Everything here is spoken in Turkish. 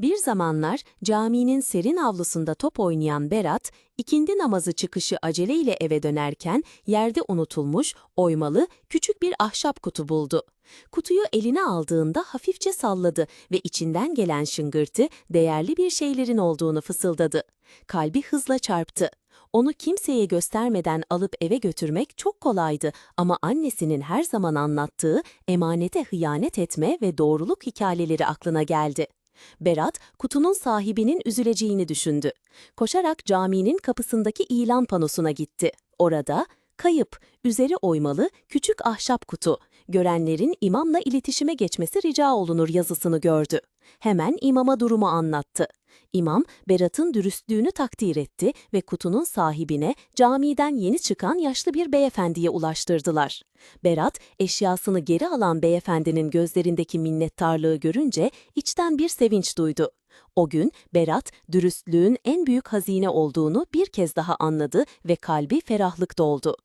Bir zamanlar caminin serin avlusunda top oynayan Berat, ikindi namazı çıkışı aceleyle eve dönerken yerde unutulmuş, oymalı, küçük bir ahşap kutu buldu. Kutuyu eline aldığında hafifçe salladı ve içinden gelen şıngırtı değerli bir şeylerin olduğunu fısıldadı. Kalbi hızla çarptı. Onu kimseye göstermeden alıp eve götürmek çok kolaydı ama annesinin her zaman anlattığı emanete hıyanet etme ve doğruluk hikayeleri aklına geldi. Berat, kutunun sahibinin üzüleceğini düşündü. Koşarak caminin kapısındaki ilan panosuna gitti. Orada, kayıp, üzeri oymalı, küçük ahşap kutu, görenlerin imamla iletişime geçmesi rica olunur yazısını gördü. Hemen imama durumu anlattı. İmam, Berat'ın dürüstlüğünü takdir etti ve kutunun sahibine camiden yeni çıkan yaşlı bir beyefendiye ulaştırdılar. Berat, eşyasını geri alan beyefendinin gözlerindeki minnettarlığı görünce içten bir sevinç duydu. O gün Berat, dürüstlüğün en büyük hazine olduğunu bir kez daha anladı ve kalbi ferahlık doldu.